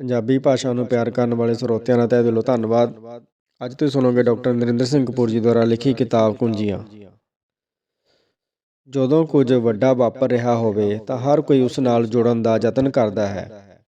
ਪੰਜਾਬੀ ਭਾਸ਼ਾ ਨੂੰ ਪਿਆਰ ਕਰਨ ਵਾਲੇ ਸਰੋਤਿਆਂ ਦਾ ਤਹਿ ਦਿਲੋਂ ਧੰਨਵਾਦ। ਅੱਜ ਤੁਸੀਂ ਸੁਣੋਗੇ ਡਾਕਟਰ ਨਰਿੰਦਰ ਸਿੰਘ ਕਪੂਰ ਜੀ ਦੁਆਰਾ ਲਿਖੀ ਕਿਤਾਬ ਕੁੰਜੀਆਂ। ਜਦੋਂ ਕੁਝ ਵੱਡਾ ਵਾਪਰ ਰਿਹਾ ਹੋਵੇ ਤਾਂ ਹਰ ਕੋਈ ਉਸ ਨਾਲ ਜੁੜਨ ਦਾ ਯਤਨ ਕਰਦਾ ਹੈ।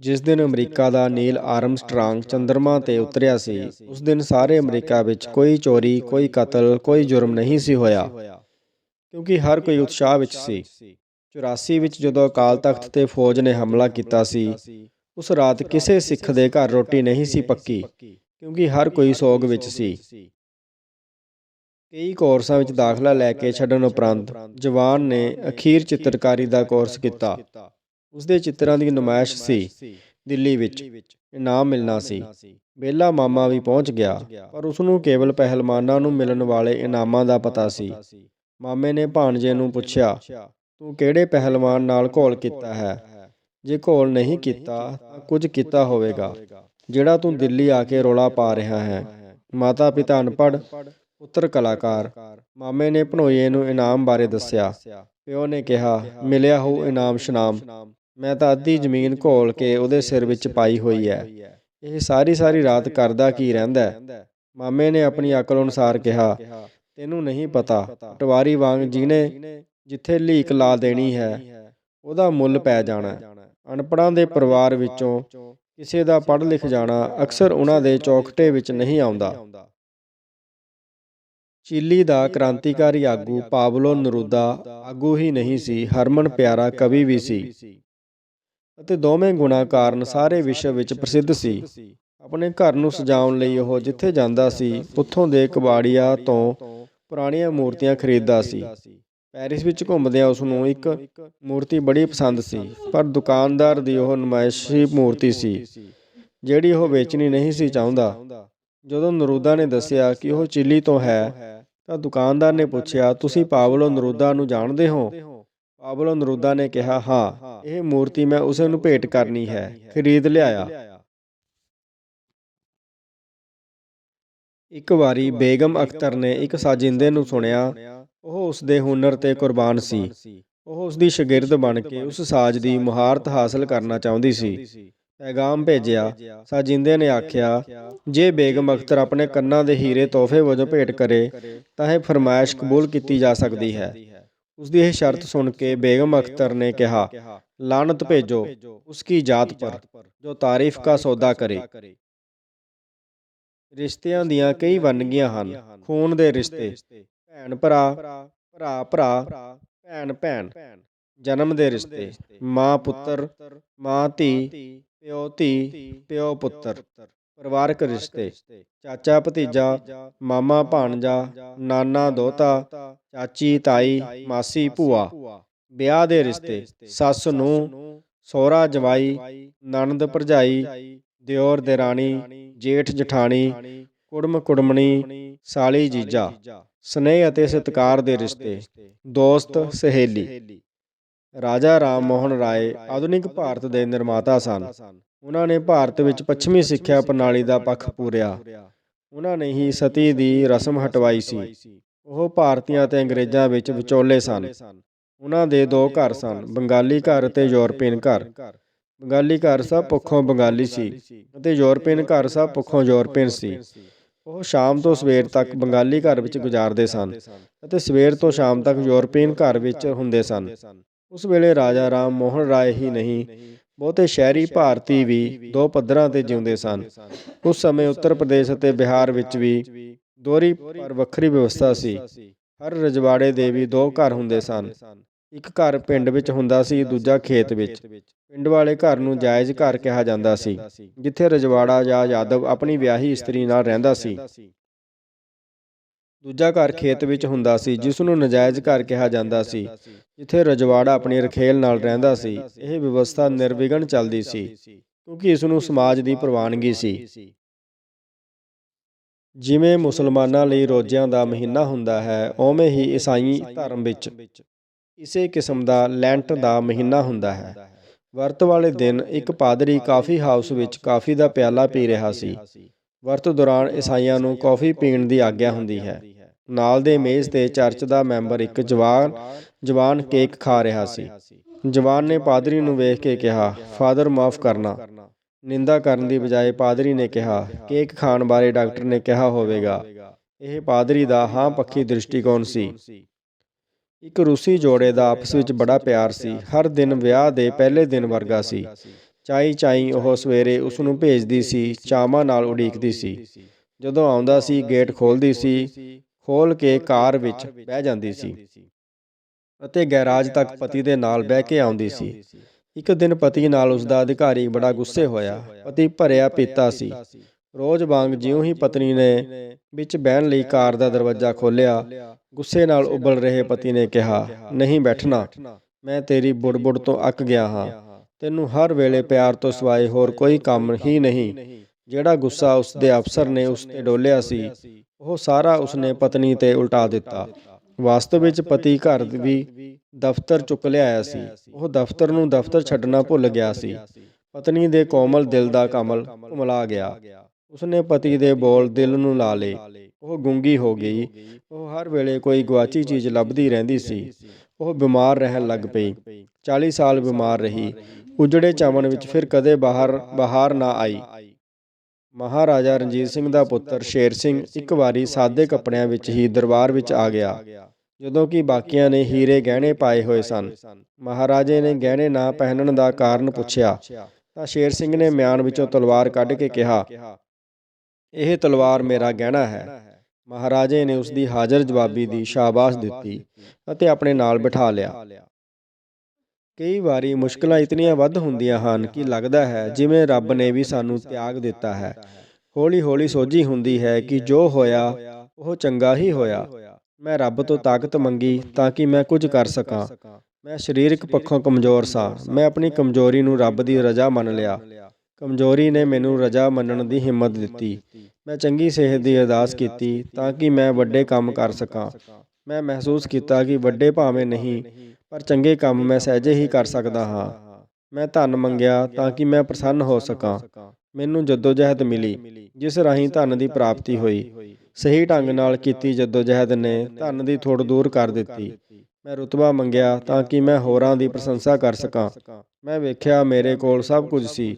ਜਿਸ ਦਿਨ ਅਮਰੀਕਾ ਦਾ ਨੀਲ ਆਰਮਸਟਰਾਂਗ ਚੰਦਰਮਾ ਤੇ ਉਤਰਿਆ ਸੀ, ਉਸ ਦਿਨ ਸਾਰੇ ਅਮਰੀਕਾ ਵਿੱਚ ਕੋਈ ਚੋਰੀ, ਕੋਈ ਕਤਲ, ਕੋਈ ਜੁਰਮ ਨਹੀਂ ਸੀ ਹੋਇਆ, ਕਿਉਂਕਿ ਹਰ ਕੋਈ ਉਤਸ਼ਾਹ ਵਿੱਚ ਸੀ। 84 ਵਿੱਚ ਜਦੋਂ ਅਕਾਲ ਤਖਤ ਤੇ ਫੌਜ ਨੇ ਹਮਲਾ ਕੀਤਾ ਸੀ ਉਸ ਰਾਤ ਕਿਸੇ ਸਿੱਖ ਦੇ ਘਰ ਰੋਟੀ ਨਹੀਂ ਸੀ ਪੱਕੀ ਕਿਉਂਕਿ ਹਰ ਕੋਈ ਸੋਗ ਵਿੱਚ ਸੀ। ਕਈ ਕੋਰਸਾਂ ਵਿੱਚ ਦਾਖਲਾ ਲੈ ਕੇ ਛੱਡਣ ਉਪਰੰਤ ਜਵਾਨ ਨੇ ਅਖੀਰ ਚਿੱਤਰਕਾਰੀ ਦਾ ਕੋਰਸ ਕੀਤਾ। ਉਸ ਦੇ ਚਿੱਤਰਾਂ ਦੀ ਨੁਮਾਇਸ਼ ਸੀ। ਦਿੱਲੀ ਵਿੱਚ ਇਨਾਮ ਮਿਲਣਾ ਸੀ। ਬੇਲਾ ਮਾਮਾ ਵੀ ਪਹੁੰਚ ਗਿਆ ਪਰ ਉਸ ਨੂੰ ਕੇਵਲ ਪਹਿਲਵਾਨਾਂ ਨੂੰ ਮਿਲਣ ਵਾਲੇ ਇਨਾਮਾਂ ਦਾ ਪਤਾ ਸੀ। ਮਾਮੇ ਨੇ ਭਾਣਜੇ ਨੂੰ ਪੁੱਛਿਆ ਤੂੰ ਕਿਹੜੇ ਪਹਿਲਵਾਨ ਨਾਲ ਘੋਲ ਕੀਤਾ ਹੈ? ਜੇ ਘੋਲ ਨਹੀਂ ਕੀਤਾ ਤਾਂ ਕੁਝ ਕੀਤਾ ਹੋਵੇਗਾ। ਜਿਹੜਾ ਤੂੰ ਦਿੱਲੀ ਆ ਕੇ ਰੋਲਾ ਪਾ ਰਿਹਾ ਹੈ। ਮਾਤਾ ਪਿਤਾ ਅਨਪੜ੍ਹ, ਪੁੱਤਰ ਕਲਾਕਾਰ। ਮਾਮੇ ਨੇ ਭਣੋਈਏ ਨੂੰ ਇਨਾਮ ਬਾਰੇ ਦੱਸਿਆ। ਪਿਓ ਨੇ ਕਿਹਾ, ਮਿਲਿਆ ਹੋ ਇਨਾਮ ਸ਼ਨਾਮ। ਮੈਂ ਤਾਂ ਅੱਧੀ ਜ਼ਮੀਨ ਘੋਲ ਕੇ ਉਹਦੇ ਸਿਰ ਵਿੱਚ ਪਾਈ ਹੋਈ ਹੈ। ਇਹ ਸਾਰੀ ਸਾਰੀ ਰਾਤ ਕਰਦਾ ਕੀ ਰਹਿੰਦਾ ਮਾਮੇ ਨੇ ਆਪਣੀ ਅਕਲ ਅਨੁਸਾਰ ਕਿਹਾ, ਤੈਨੂੰ ਨਹੀਂ ਪਤਾ, ਪਟਵਾਰੀ ਵਾਂਗ ਜਿਹਨੇ ਜਿੱਥੇ ਲੀਕ ਲਾ ਦੇਣੀ ਹੈ, ਉਹਦਾ ਮੁੱਲ ਪੈ ਜਾਣਾ ਅਨਪੜ੍ਹਾਂ ਦੇ ਪਰਿਵਾਰ ਵਿੱਚੋਂ ਕਿਸੇ ਦਾ ਪੜ੍ਹ ਲਿਖ ਜਾਣਾ ਅਕਸਰ ਉਹਨਾਂ ਦੇ ਚੌਖਟੇ ਵਿੱਚ ਨਹੀਂ ਆਉਂਦਾ। ਚਿਲੀ ਦਾ ਕ੍ਰਾਂਤੀਕਾਰੀ ਆਗੂ ਪਾਬਲੋ ਨਰੂਦਾ ਆਗੂ ਹੀ ਨਹੀਂ ਸੀ, ਹਰਮਨ ਪਿਆਰਾ ਕਵੀ ਵੀ ਸੀ। ਅਤੇ ਦੋਵੇਂ ਗੁਣਾਂ ਕਾਰਨ ਸਾਰੇ ਵਿਸ਼ਵ ਵਿੱਚ ਪ੍ਰਸਿੱਧ ਸੀ। ਆਪਣੇ ਘਰ ਨੂੰ ਸਜਾਉਣ ਲਈ ਉਹ ਜਿੱਥੇ ਜਾਂਦਾ ਸੀ, ਉੱਥੋਂ ਦੇ ਕਬਾੜੀਆ ਤੋਂ ਪੁਰਾਣੀਆਂ ਮੂਰਤੀਆਂ ਖਰੀਦਦਾ ਸੀ। ਪੈਰਿਸ ਵਿੱਚ ਘੁੰਮਦਿਆਂ ਉਸ ਨੂੰ ਇੱਕ ਮੂਰਤੀ ਬੜੀ ਪਸੰਦ ਸੀ, ਪਰ ਦੁਕਾਨਦਾਰ ਦੀ ਉਹ ਨਮਾਇਸ਼ੀ ਮੂਰਤੀ ਸੀ, ਜਿਹੜੀ ਉਹ ਵੇਚਣੀ ਨਹੀਂ ਸੀ ਚਾਹੁੰਦਾ। ਜਦੋਂ ਨਰੂਦਾ ਨੇ ਦੱਸਿਆ ਕਿ ਉਹ ਚਿਲੀ ਤੋਂ ਹੈ, ਤਾਂ ਦੁਕਾਨਦਾਰ ਨੇ ਪੁੱਛਿਆ, ਤੁਸੀਂ ਪਾਵਲੋ ਨਰੂਦਾ ਨੂੰ ਜਾਣਦੇ ਹੋ? ਪਾਵਲੋ ਨਰੂਦਾ ਨੇ ਕਿਹਾ, ਹਾਂ, ਇਹ ਮੂਰਤੀ ਮੈਂ ਉਸੇ ਨੂੰ ਭੇਟ ਕਰਨੀ ਹੈ, ਖਰੀਦ ਲਿਆਇਆ। ਇੱਕ ਵਾਰੀ ਬੇਗਮ ਅਖਤਰ ਨੇ ਇੱਕ ਸਾਜਿੰਦੇ ਨੂੰ ਸੁਣਿਆ ਉਹ ਉਸ ਦੇ ਹੁਨਰ ਤੇ ਕੁਰਬਾਨ ਸੀ। ਉਹ ਉਸ ਦੀ ਸ਼ਾਗਿਰਦ ਬਣ ਕੇ ਉਸ ਸਾਜ਼ ਦੀ ਮੁਹਾਰਤ ਹਾਸਲ ਕਰਨਾ ਚਾਹੁੰਦੀ ਸੀ। ਪੈਗਾਮ ਭੇਜਿਆ। ਸਾਜਿੰਦੇ ਨੇ ਆਖਿਆ, ਜੇ ਬੇਗਮ ਅਖਤਰ ਆਪਣੇ ਕੰਨਾਂ ਦੇ ਹੀਰੇ ਤੋਹਫੇ ਵਜੋਂ ਭੇਟ ਕਰੇ, ਤਾਂ ਇਹ ਫਰਮਾਇਸ਼ ਕਬੂਲ ਕੀਤੀ ਜਾ ਸਕਦੀ ਹੈ। ਉਸ ਦੀ ਇਹ ਸ਼ਰਤ ਸੁਣ ਕੇ ਬੇਗਮ ਅਖਤਰ ਨੇ ਕਿਹਾ ਲਾਨਤ ਭੇਜੋ, ਉਸ ਕੀ ਜਾਤ ਪਰ, ਜੋ ਤਾਰੀਫ ਕਾ ਸੌਦਾ ਕਰੇ। ਰਿਸ਼ਤਿਆਂ ਦੀਆਂ ਕਈ ਵੰਨਗੀਆਂ ਹਨ। ਖੂਨ ਦੇ ਰਿਸ਼ਤੇ। ਭੈਣ ਭਰਾ ਭਰਾ ਭਰਾ ਭੈਣ ਭੈਣ। ਜਨਮ ਦੇ ਰਿਸ਼ਤੇ। ਮਾਂ ਪੁੱਤਰ ਮਾਂ ਧੀ ਪਿਓ ਧੀ ਪਿਓ ਪੁੱਤਰ। ਪਰਿਵਾਰਕ ਰਿਸ਼ਤੇ। ਚਾਚਾ ਭਤੀਜਾ ਮਾਮਾ ਭਾਣਜਾ ਨਾਨਾ ਦੋਤਾ ਚਾਚੀ ਤਾਈ ਮਾਸੀ ਭੂਆ। ਵਿਆਹ ਦੇ ਰਿਸ਼ਤੇ। ਸੱਸ ਨੂੰ ਸਹੁਰਾ ਜਵਾਈ ਨਣਦ ਭਰਜਾਈ ਦਿਓਰ ਦੇਰਾਣੀ ਜੇਠ ਜਠਾਣੀ ਕੁੜਮ ਕੁੜਮਣੀ ਸਾਲੀ ਜੀਜਾ। ਸਨੇਹ ਅਤੇ ਸਤਿਕਾਰ ਦੇ ਰਿਸ਼ਤੇ ਦੋਸਤ ਸਹੇਲੀ। ਰਾਜਾ ਰਾਮ ਮੋਹਨ ਰਾਏ ਆਧੁਨਿਕ ਭਾਰਤ ਦੇ ਨਿਰਮਾਤਾ ਸਨ। ਉਹਨਾਂ ਨੇ ਭਾਰਤ ਵਿੱਚ ਪੱਛਮੀ ਸਿੱਖਿਆ ਪ੍ਰਣਾਲੀ ਦਾ ਪੱਖ ਪੂਰਿਆ। ਉਹਨਾਂ ਨੇ ਹੀ ਸਤੀ ਦੀ ਰਸਮ ਹਟਵਾਈ ਸੀ। ਉਹ ਭਾਰਤੀਆਂ ਅਤੇ ਅੰਗਰੇਜ਼ਾਂ ਵਿੱਚ ਵਿਚੋਲੇ ਸਨ। ਉਹਨਾਂ ਦੇ ਦੋ ਘਰ ਸਨ ਬੰਗਾਲੀ ਘਰ ਅਤੇ ਯੂਰਪੀਅਨ ਘਰ। ਬੰਗਾਲੀ ਘਰ ਸਭ ਪੱਖੋਂ ਬੰਗਾਲੀ ਸੀ ਅਤੇ ਯੂਰਪੀਅਨ ਘਰ ਸਭ ਪੱਖੋਂ ਯੂਰਪੀਅਨ ਸੀ। ਉਹ ਸ਼ਾਮ ਤੋਂ ਸਵੇਰ ਤੱਕ ਬੰਗਾਲੀ ਘਰ ਵਿੱਚ ਗੁਜ਼ਾਰਦੇ ਸਨ ਅਤੇ ਸਵੇਰ ਤੋਂ ਸ਼ਾਮ ਤੱਕ ਯੂਰਪੀਅਨ ਘਰ ਵਿੱਚ ਹੁੰਦੇ ਸਨ। ਉਸ ਵੇਲੇ ਰਾਜਾ ਰਾਮ ਮੋਹਨ ਰਾਏ ਹੀ ਨਹੀਂ, ਬਹੁਤੇ ਸ਼ਹਿਰੀ ਭਾਰਤੀ ਵੀ ਦੋ ਪੱਧਰਾਂ ਤੇ ਜਿਉਂਦੇ ਸਨ। ਉਸ ਸਮੇਂ ਉੱਤਰ ਪ੍ਰਦੇਸ਼ ਅਤੇ ਬਿਹਾਰ ਵਿੱਚ ਵੀ ਦੋਹਰੀ ਪਰ ਵੱਖਰੀ ਵਿਵਸਥਾ ਸੀ। ਹਰ ਰਜਵਾੜੇ ਦੇ ਵੀ ਦੋ ਘਰ ਹੁੰਦੇ ਸਨ। ਇੱਕ ਘਰ ਪਿੰਡ ਵਿੱਚ ਹੁੰਦਾ ਸੀ, ਦੂਜਾ ਖੇਤ ਵਿੱਚ। ਪਿੰਡ ਵਾਲੇ ਘਰ ਨੂੰ ਜਾਇਜ਼ ਘਰ ਕਿਹਾ ਜਾਂਦਾ ਸੀ, ਜਿੱਥੇ ਰਜਵਾੜਾ ਜਾਂ ਯਾਦਵ ਆਪਣੀ ਵਿਆਹੀ ਇਸਤਰੀ ਨਾਲ ਰਹਿੰਦਾ ਸੀ। ਦੂਜਾ ਘਰ ਖੇਤ ਵਿੱਚ ਹੁੰਦਾ ਸੀ, ਜਿਸ ਨੂੰ ਨਜਾਇਜ਼ ਘਰ ਕਿਹਾ ਜਾਂਦਾ ਸੀ, ਜਿੱਥੇ ਰਜਵਾੜਾ ਆਪਣੀ ਰਖੇਲ ਨਾਲ ਰਹਿੰਦਾ ਸੀ। ਇਹ ਵਿਵਸਥਾ ਨਿਰਵਿਘਨ ਚੱਲਦੀ ਸੀ, ਕਿਉਂਕਿ ਇਸ ਨੂੰ ਸਮਾਜ ਦੀ ਪ੍ਰਵਾਨਗੀ ਸੀ। ਜਿਵੇਂ ਮੁਸਲਮਾਨਾਂ ਲਈ ਰੋਜ਼ਿਆਂ ਦਾ ਮਹੀਨਾ ਹੁੰਦਾ ਹੈ, ਉਵੇਂ ਹੀ ਈਸਾਈ ਧਰਮ ਵਿੱਚ ਇਸੇ ਕਿਸਮ ਦਾ ਲੈਂਟ ਦਾ ਮਹੀਨਾ ਹੁੰਦਾ ਹੈ। ਵਰਤ ਵਾਲੇ ਦਿਨ ਇੱਕ ਪਾਦਰੀ ਕਾਫੀ ਹਾਊਸ ਵਿੱਚ ਕਾਫੀ ਦਾ ਪਿਆਲਾ ਪੀ ਰਿਹਾ ਸੀ। ਵਰਤ ਦੌਰਾਨ ਈਸਾਈਆਂ ਨੂੰ ਕਾਫੀ ਪੀਣ ਦੀ ਆਗਿਆ ਹੁੰਦੀ ਹੈ। ਨਾਲ ਦੇ ਮੇਜ਼ ਤੇ ਚਰਚ ਦਾ ਮੈਂਬਰ ਇੱਕ ਜਵਾਨ ਜਵਾਨ ਕੇਕ ਖਾ ਰਿਹਾ ਸੀ। ਜਵਾਨ ਨੇ ਪਾਦਰੀ ਨੂੰ ਵੇਖ ਕੇ ਕਿਹਾ, ਫਾਦਰ, ਮਾਫ ਕਰਨਾ। ਨਿੰਦਾ ਕਰਨ ਦੀ ਬਜਾਏ ਪਾਦਰੀ ਨੇ ਕਿਹਾ, ਕੇਕ ਖਾਣ ਬਾਰੇ ਡਾਕਟਰ ਨੇ ਕਿਹਾ ਹੋਵੇਗਾ। ਇਹ ਪਾਦਰੀ ਦਾ ਹਾਂ ਪੱਖੀ ਦ੍ਰਿਸ਼ਟੀਕੋਣ ਸੀ। ਇੱਕ ਰੂਸੀ ਜੋੜੇ ਦਾ ਆਪਸ ਵਿੱਚ ਬੜਾ ਪਿਆਰ ਸੀ। ਹਰ ਦਿਨ ਵਿਆਹ ਦੇ ਪਹਿਲੇ ਦਿਨ ਵਰਗਾ ਸੀ। ਚਾਈ ਚਾਈ ਉਹ ਸਵੇਰੇ ਉਸ ਨੂੰ ਭੇਜਦੀ ਸੀ, ਚਾਵਾਂ ਨਾਲ ਉਡੀਕਦੀ ਸੀ। ਜਦੋਂ ਆਉਂਦਾ ਸੀ, ਗੇਟ ਖੋਲਦੀ ਸੀ ਖੋਲ ਕੇ ਕਾਰ ਵਿੱਚ ਬਹਿ ਜਾਂਦੀ ਸੀ। ਅਤੇ ਗੈਰਾਜ ਤੱਕ ਪਤੀ ਦੇ ਨਾਲ ਬਹਿ ਕੇ ਆਉਂਦੀ ਸੀ। ਇੱਕ ਦਿਨ ਪਤੀ ਨਾਲ ਉਸ ਦਾ ਅਧਿਕਾਰੀ ਬੜਾ ਗੁੱਸੇ ਹੋਇਆ। ਪਤੀ ਭਰਿਆ ਪੀਤਾ ਸੀ। ਰੋਜ਼ ਵਾਂਗ ਜਿਉਂ ਹੀ ਪਤਨੀ ਨੇ ਵਿੱਚ ਬਹਿਣ ਲਈ ਕਾਰ ਦਾ ਦਰਵਾਜ਼ਾ ਖੋਲ੍ਹਿਆ। ਗੁੱਸੇ ਨਾਲ ਉਬਲ ਰਹੇ ਪਤੀ ਨੇ ਕਿਹਾ, ਨਹੀਂ ਬੈਠਣਾ, ਮੈਂ ਤੇਰੀ ਬੁੜਬੁੜ ਤੋਂ ਅੱਕ ਗਿਆ ਹਾਂ। ਤੈਨੂੰ ਹਰ ਵੇਲੇ ਪਿਆਰ ਤੋਂ ਸਿਵਾਏ ਹੋਰ ਕੋਈ ਕੰਮ ਹੀ ਨਹੀਂ। ਜਿਹੜਾ ਗੁੱਸਾ ਉਸ ਦੇ ਅਫਸਰ ਨੇ ਉਸ ਤੇ ਡੋਲਿਆ ਸੀ, ਉਹ ਸਾਰਾ ਉਸਨੇ ਪਤਨੀ ਤੇ ਉਲਟਾ ਦਿੱਤਾ। ਵਾਸਤਵ ਵਿੱਚ ਪਤੀ ਘਰ ਵੀ ਦਫ਼ਤਰ ਚੁੱਕ ਲਿਆਇਆ ਸੀ। ਉਹ ਦਫ਼ਤਰ ਨੂੰ ਦਫ਼ਤਰ ਛੱਡਣਾ ਭੁੱਲ ਗਿਆ ਸੀ। ਪਤਨੀ ਦੇ ਕੋਮਲ ਦਿਲ ਦਾ ਕਮਲ ਕੁਮਲਾ ਗਿਆ। ਉਸਨੇ ਪਤੀ ਦੇ ਬੋਲ ਦਿਲ ਨੂੰ ਲਾ ਲਏ। ਉਹ ਗੁੰਗੀ ਹੋ ਗਈ। ਉਹ ਹਰ ਵੇਲੇ ਕੋਈ ਗਵਾਚੀ ਚੀਜ਼ ਲੱਭਦੀ ਰਹਿੰਦੀ ਸੀ। ਉਹ ਬਿਮਾਰ ਰਹਿਣ ਲੱਗ ਪਈ। 40 ਸਾਲ ਬਿਮਾਰ ਰਹੀ। ਉਜੜੇ ਚਮਨ ਵਿੱਚ ਫਿਰ ਕਦੇ ਬਾਹਰ ਬਾਹਰ ਨਾ ਆਈ। ਮਹਾਰਾਜਾ ਰਣਜੀਤ ਸਿੰਘ ਦਾ ਪੁੱਤਰ ਸ਼ੇਰ ਸਿੰਘ ਇੱਕ ਵਾਰੀ ਸਾਦੇ ਕੱਪੜਿਆਂ ਵਿੱਚ ਹੀ ਦਰਬਾਰ ਵਿੱਚ ਆ ਗਿਆ। ਜਦੋਂ ਕਿ ਬਾਕੀਆਂ ਨੇ ਹੀਰੇ ਗਹਿਣੇ ਪਾਏ ਹੋਏ ਸਨ। ਮਹਾਰਾਜੇ ਨੇ ਗਹਿਣੇ ਨਾ ਪਹਿਨਣ ਦਾ ਕਾਰਨ ਪੁੱਛਿਆ। ਤਾਂ ਸ਼ੇਰ ਸਿੰਘ ਨੇ ਮਿਆਨ ਵਿੱਚੋਂ ਤਲਵਾਰ ਕੱਢ ਕੇ ਕਿਹਾ ਇਹ ਤਲਵਾਰ ਮੇਰਾ ਗਹਿਣਾ ਹੈ। ਮਹਾਰਾਜੇ ਨੇ ਉਸ ਦੀ ਹਾਜ਼ਰ ਜਵਾਬੀ ਦੀ ਸ਼ਾਬਾਸ਼ ਦਿੱਤੀ ਅਤੇ ਆਪਣੇ ਨਾਲ ਬਿਠਾ ਲਿਆ। ਕਈ ਵਾਰੀ ਮੁਸ਼ਕਲਾਂ ਇਤਨੀਆਂ ਵੱਧ ਹੁੰਦੀਆਂ ਹਨ ਕਿ ਲੱਗਦਾ ਹੈ ਜਿਵੇਂ ਰੱਬ ਨੇ ਵੀ ਸਾਨੂੰ ਤਿਆਗ ਦਿੱਤਾ ਹੈ। ਹੌਲੀ-ਹੌਲੀ ਸੋਝੀ ਹੁੰਦੀ ਹੈ ਕਿ ਜੋ ਹੋਇਆ, ਉਹ ਚੰਗਾ ਹੀ ਹੋਇਆ। ਮੈਂ ਰੱਬ ਤੋਂ ਤਾਕਤ ਮੰਗੀ ਤਾਂ ਕਿ ਮੈਂ ਕੁਝ ਕਰ ਸਕਾਂ। ਮੈਂ ਸਰੀਰਕ ਪੱਖੋਂ ਕਮਜ਼ੋਰ ਸਾਂ। ਮੈਂ ਆਪਣੀ ਕਮਜ਼ੋਰੀ ਨੂੰ ਰੱਬ ਦੀ ਰਜ਼ਾ ਮੰਨ ਲਿਆ। ਕਮਜ਼ੋਰੀ ਨੇ ਮੈਨੂੰ ਰਜ਼ਾ ਮੰਨਣ ਦੀ ਹਿੰਮਤ ਦਿੱਤੀ। ਮੈਂ ਚੰਗੀ ਸਿਹਤ ਦੀ ਅਰਦਾਸ ਕੀਤੀ ਤਾਂ ਕਿ ਮੈਂ ਵੱਡੇ ਕੰਮ ਕਰ ਸਕਾਂ। ਮੈਂ ਮਹਿਸੂਸ ਕੀਤਾ ਕਿ ਵੱਡੇ ਭਾਵੇਂ ਨਹੀਂ, ਪਰ ਚੰਗੇ ਕੰਮ ਮੈਂ ਸਹਿਜੇ ਹੀ ਕਰ ਸਕਦਾ ਹਾਂ। ਮੈਂ ਧਨ ਮੰਗਿਆ ਤਾਂ ਕਿ ਮੈਂ ਪ੍ਰਸੰਨ ਹੋ ਸਕਾਂ। ਮੈਨੂੰ ਜਦੋਜਹਿਦ ਮਿਲੀ, ਜਿਸ ਰਾਹੀਂ ਧਨ ਦੀ ਪ੍ਰਾਪਤੀ ਹੋਈ। ਸਹੀ ਢੰਗ ਨਾਲ ਕੀਤੀ ਜਦੋਜਹਿਦ ਨੇ ਧਨ ਦੀ ਥੋੜ ਦੂਰ ਕਰ ਦਿੱਤੀ। ਮੈਂ ਰੁਤਬਾ ਮੰਗਿਆ ਤਾਂ ਕਿ ਮੈਂ ਹੋਰਾਂ ਦੀ ਪ੍ਰਸ਼ੰਸਾ ਕਰ ਸਕਾਂ। ਮੈਂ ਵੇਖਿਆ ਮੇਰੇ ਕੋਲ ਸਭ ਕੁਝ ਸੀ।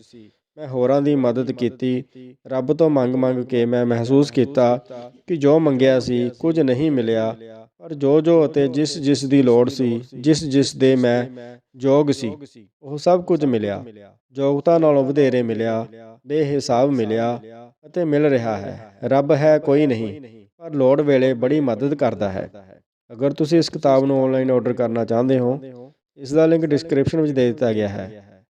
ਮੈਂ ਹੋਰਾਂ ਦੀ ਮਦਦ ਕੀਤੀ। ਰੱਬ ਤੋਂ ਮੰਗ-ਮੰਗ ਕੇ ਮੈਂ ਮਹਿਸੂਸ ਕੀਤਾ ਕਿ ਜੋ ਮੰਗਿਆ ਸੀ ਕੁਝ ਨਹੀਂ ਮਿਲਿਆ। ਪਰ ਜੋ ਜੋ ਅਤੇ ਜਿਸ ਜਿਸ ਦੀ ਲੋੜ ਸੀ, ਜਿਸ ਜਿਸ ਦੇ ਮੈਂ ਯੋਗ ਸੀ, ਉਹ ਸਭ ਕੁਝ ਮਿਲਿਆ। ਯੋਗਤਾ ਨਾਲੋਂ ਵਧੇਰੇ ਮਿਲਿਆ ਬੇਹਿਸਾਬ ਮਿਲਿਆ ਅਤੇ ਮਿਲ ਰਿਹਾ ਹੈ। ਰੱਬ ਹੈ ਕੋਈ ਨਹੀਂ, ਪਰ ਲੋੜ ਵੇਲੇ ਬੜੀ ਮਦਦ ਕਰਦਾ ਹੈ। ਅਗਰ ਤੁਸੀਂ ਇਸ ਕਿਤਾਬ ਨੂੰ ਆਨਲਾਈਨ ਆਰਡਰ ਕਰਨਾ ਚਾਹੁੰਦੇ ਹੋ, ਇਸ ਦਾ ਲਿੰਕ ਡਿਸਕ੍ਰਿਪਸ਼ਨ ਵਿੱਚ ਦੇ ਦਿੱਤਾ ਗਿਆ ਹੈ।